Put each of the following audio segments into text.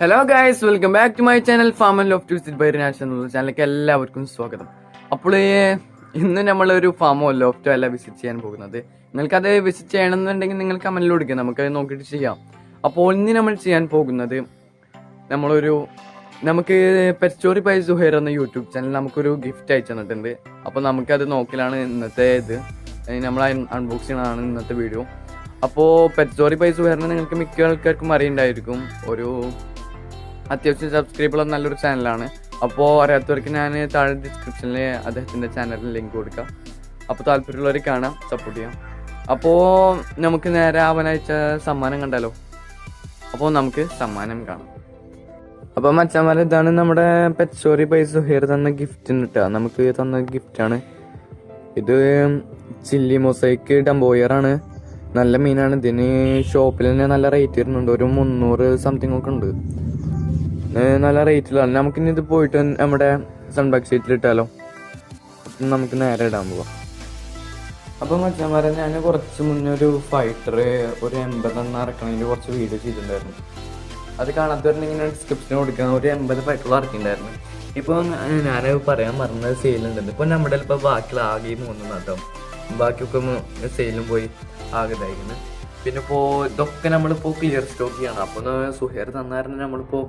Hello guys welcome back to my channel farm and loaf to sit by national ചാനലിലേക്ക് എല്ലാവർക്കും സ്വാഗതം. അപ്പോൾ ഇന്ന് നമ്മളൊരു ഫാമോ ലോഫ്റ്റോ അല്ല വിസിറ്റ് ചെയ്യാൻ പോകുന്നത്. നിങ്ങൾക്കത് വിസിറ്റ് ചെയ്യണമെന്നുണ്ടെങ്കിൽ നിങ്ങൾ കമന്റിൽ കൊടുക്കുക നമുക്കത് നോക്കിയിട്ട് ചെയ്യാം. അപ്പോൾ ഇന്ന് നമ്മൾ ചെയ്യാൻ പോകുന്നത് നമ്മളൊരു നമുക്ക് പെസ്റ്റോറി ബൈ സുഹൈർ എന്ന യൂട്യൂബ് ചാനൽ നമുക്കൊരു ഗിഫ്റ്റ് അയച്ചു തന്നിട്ടുണ്ട്. അപ്പോൾ നമുക്കത് നോക്കലാണ് ഇന്നത്തെ ഇത്. നമ്മൾ അൺബോക്സ് ചെയ്യണതാണ് ഇന്നത്തെ വീഡിയോ അപ്പോൾ പെറ്റോറി ബൈ സുഹൈറിനെ നിങ്ങൾക്ക് മിക്ക ആൾക്കാർക്കും അറിയണ്ടായിരിക്കും. ഒരു അത്യാവശ്യം സബ്സ്ക്രൈബുള്ള നല്ലൊരു ചാനലാണ് അപ്പോൾ അറിയാത്തവർക്ക് ഞാൻ താഴെ ഡിസ്ക്രിപ്ഷനിൽ അദ്ദേഹത്തിന്റെ ചാനലിൽ ലിങ്ക് കൊടുക്കാം. അപ്പോൾ താല്പര്യമുള്ളവർ കാണാം സപ്പോർട്ട് ചെയ്യാം. അപ്പോൾ നമുക്ക് നേരെ അവനയച്ച സമ്മാനം കണ്ടാലോ? അപ്പോൾ നമുക്ക് സമ്മാനം കാണാം. അപ്പോൾ മച്ചന്മാരെ ഇതാണ് നമ്മുടെ പെറ്റ് സ്റ്റോറി ബൈ സുഹേർ തന്ന ഗിഫ്റ്റ് കിട്ടുക നമുക്ക് തന്ന ഗിഫ്റ്റാണ് ഇത് ചില്ലി മൊസൈക്ക് ഡംബോയറാണ് നല്ല മീനാണ്. ഇതിന് ഷോപ്പിൽ തന്നെ നല്ല റേറ്റ് വരുന്നുണ്ട്. ഒരു മുന്നൂറ് സംതിങ് ഒക്കെ ഉണ്ട്. നല്ല റേറ്റിലാണ് നമുക്കിനി ഇത് പോയിട്ട് നമ്മുടെ സൺബാക്ക് സീറ്റിൽ ഇട്ടാലോ? നമുക്ക് നേരെ ഇടാൻ പോവാം. അപ്പം മച്ചാമാരെ ഞാൻ കുറച്ച് മുന്നേ ഒരു ഫൈറ്റർ ഒരു എൺപതെണ്ണം ഇറക്കണതിന്റെ കുറച്ച് വീഡിയോ ചെയ്തിട്ടുണ്ടായിരുന്നു. അത് കാണാത്തവരുണ്ടെങ്കിൽ ഡിസ്ക്രിപ്ഷൻ കൊടുക്കാൻ ഒരു എൺപത് ഫൈറ്റർ ഇറക്കിയിട്ടുണ്ടായിരുന്നു. ഇപ്പോൾ ഞാൻ പറയാൻ പറഞ്ഞത് സെയിലുണ്ട് ഇപ്പോൾ നമ്മുടെ ഇപ്പോൾ ബാക്കിയുള്ള ആകെ മൂന്ന് നട്ടോ ബാക്കിയൊക്കെ സെയിലും പോയി ആകെ ഇതായിരുന്നു പിന്നെ ഇപ്പോൾ ഇതൊക്കെ നമ്മളിപ്പോൾ ക്ലിയർ സ്റ്റോക്ക് ചെയ്യണം. അപ്പോൾ സുഹേർ തന്നായിരുന്നു നമ്മളിപ്പോൾ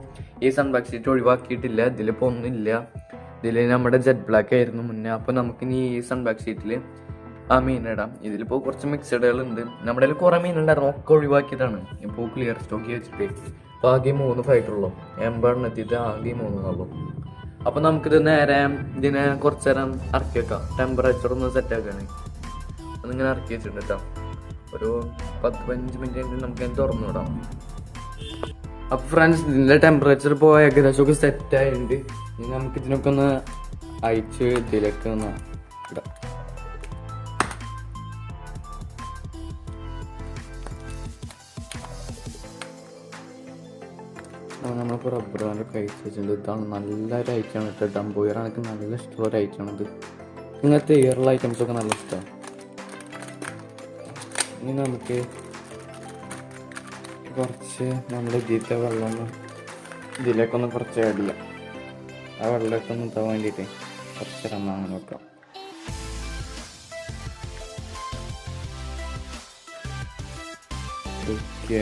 ഈ സൺബാക്ക് സീറ്റ് ഒഴിവാക്കിയിട്ടില്ല. ഇതിലിപ്പോൾ ഒന്നുമില്ല. ഇതിൽ നമ്മുടെ ജെറ്റ് ബ്ലാക്ക് ആയിരുന്നു മുന്നേ. അപ്പോൾ നമുക്കിനി ഈ സൺബാക്ക് സീറ്റിൽ ആ മീൻ ഇടാം. ഇതിലിപ്പോൾ കുറച്ച് മിക്സഡുകൾ ഉണ്ട് നമ്മുടെ കയ്യിൽ കുറേ മീനുണ്ടായിരുന്നു ഒക്കെ ഒഴിവാക്കിയതാണ്. ഇപ്പോൾ ക്ലിയർ സ്റ്റോക്ക് വെച്ചിട്ട്. അപ്പോൾ ആകെ മൂന്ന് ഫൈറ്റുള്ളൂ എൺപതെണ്ണം എത്തിയിട്ട് ആകെ മൂന്നെണ്ണുള്ളൂ അപ്പോൾ നമുക്കിത് നേരെ ഇതിനെ കുറച്ച് നേരം ഇറക്കി വെക്കാം. ടെമ്പറേച്ചർ ഒന്ന് സെറ്റ് ആക്കുകയാണെങ്കിൽ അതിങ്ങനെ ഇറക്കി വെച്ചിട്ടുണ്ട് കേട്ടോ. ഒരു പത്ത് പതിനഞ്ച് മിനിറ്റ് കഴിഞ്ഞ് നമുക്ക് തുറന്നു വിടാം. അപ്പൊ ഫ്രണ്ട്സ് ഇതിന്റെ ടെമ്പറേച്ചർ ഇപ്പോൾ ഏകദേശം ഒക്കെ സെറ്റ് ആയിട്ടുണ്ട്. ഇനി നമുക്ക് ഇതിനൊക്കെ ഒന്ന് അയച്ച് ഇതിലേക്ക് ഒന്ന് ഇടാം. നമ്മളിപ്പോൾ റബ്ബർ ബാൻഡൊക്കെ അയച്ചു വെച്ചിട്ടുണ്ട്. ഇതാണ് നല്ലൊരു ഐറ്റമാണ് കേട്ടോ. ഡംബോയർ എനിക്ക് നല്ല ഇഷ്ടമുള്ള ഒരു ഐറ്റമാണ് ഇത്. ഇങ്ങനത്തെ ഇയറുള്ള ഐറ്റംസ് ഒക്കെ നല്ല ഇഷ്ടമാണ്? ഇനി നമുക്ക് കുറച്ച് നമ്മുടെ ഇതിലത്തെ വെള്ളം ഒന്ന് ഇതിലേക്കൊന്ന് കുറച്ച് ആഡ് ചെയ്യാം. ആ വെള്ളമൊക്കെ ഒന്ന് ഇതാൻ വേണ്ടിയിട്ട് കുറച്ച് അങ്ങനെ വെക്കാം. ഓക്കെ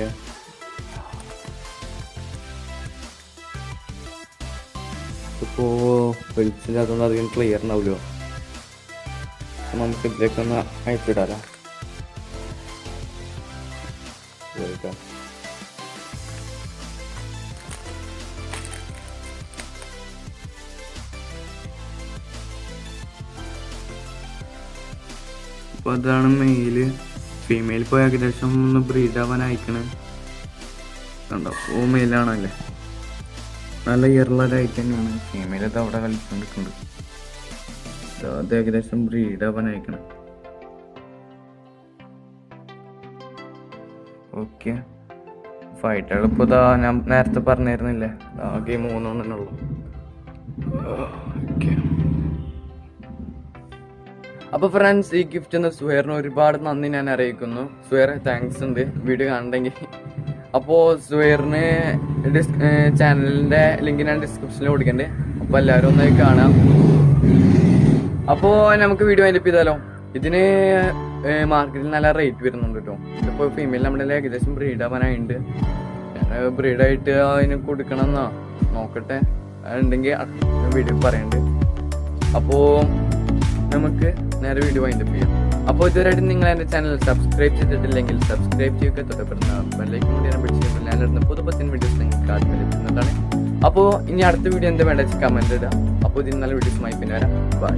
ഇപ്പോൾ വെളിച്ചില്ലാത്തതുകൊണ്ട് അധികം ക്ലിയർ ഉണ്ടാവില്ലോ നമുക്ക് ഇതിലേക്കൊന്ന് അയച്ചിടാലോ വെൽക്കം അപ്പൊ അതാണ് മെയിൽ ഫീമെയിൽ ഇപ്പോൾ ഏകദേശം ഒന്ന് ബ്രീഡ് ആവാൻ അയക്കണേ കണ്ടോ? ഓ മെയിലാണല്ലേ നല്ല ഐറ്റം തന്നെയാണ് ഫീമെയിൽ അത് അവിടെ കളിച്ചുകൊണ്ടിരിക്കുന്നുണ്ട് ഇത് അത് ഏകദേശം ബ്രീഡ് ആവാൻ അയക്കണം ഓക്കെ. ഫൈറ്റുകൾ ഇപ്പോൾ ഇതാ ഞാൻ നേരത്തെ പറഞ്ഞിരുന്നില്ലേ? ആകെ മൂന്നെണ്ണേ ഉള്ളൂ. ഓക്കെ. അപ്പോൾ ഫ്രണ്ട്സ് ഈ ഗിഫ്റ്റ് എന്ന സുഹേറിന് ഒരുപാട് നന്ദി ഞാൻ അറിയിക്കുന്നു. സുഹേർ താങ്ക്സ് ഉണ്ട്. വീഡിയോ കാണണമെങ്കിൽ അപ്പോൾ സുഹേറിന് ഡിസ് ചാനലിന്റെ ലിങ്ക് ഞാൻ ഡിസ്ക്രിപ്ഷനിൽ കൊടുക്കണ്ടേ. അപ്പോൾ എല്ലാവരും ഒന്നായി കാണാം. അപ്പോൾ നമുക്ക് വീഡിയോ അതിന്റെ ഇതിന് മാർക്കറ്റിൽ നല്ല റേറ്റ് വരുന്നുണ്ട് കേട്ടോ ഇതിപ്പോൾ ഫീമെയിൽ നമ്മുടെ ഏകദേശം ബ്രീഡ് ആവാനായിട്ടുണ്ട് ബ്രീഡായിട്ട് അതിന് കൊടുക്കണം എന്നാ നോക്കട്ടെ ഉണ്ടെങ്കിൽ വീഡിയോ പറയണ്ട്. അപ്പോൾ നമുക്ക് നേരെ വീഡിയോ വൈൻഡപ്പ് ചെയ്യാം. അപ്പോൾ ഇതുവരെയായിട്ട് നിങ്ങൾ എന്റെ ചാനൽ സബ്സ്ക്രൈബ് ചെയ്തിട്ടില്ലെങ്കിൽ സബ്സ്ക്രൈബ് ചെയ്യുക. തൊട്ടപ്പെടുന്ന ബെല്ലൈക്കും കൂടി ഞാൻ പിടിച്ച് ഞാനിടുന്ന പുതു പത്തിന് വീഡിയോസ് നിങ്ങൾക്ക് ആദ്യം ലഭിക്കുന്നതാണ് അപ്പോൾ ഇനി അടുത്ത വീഡിയോ എന്താ വേണ്ടത് കമന്റ് ഇടാം അപ്പോൾ ഇതിന് നല്ല വീഡിയോസുമായി പിന്നെ വരാം. ബൈ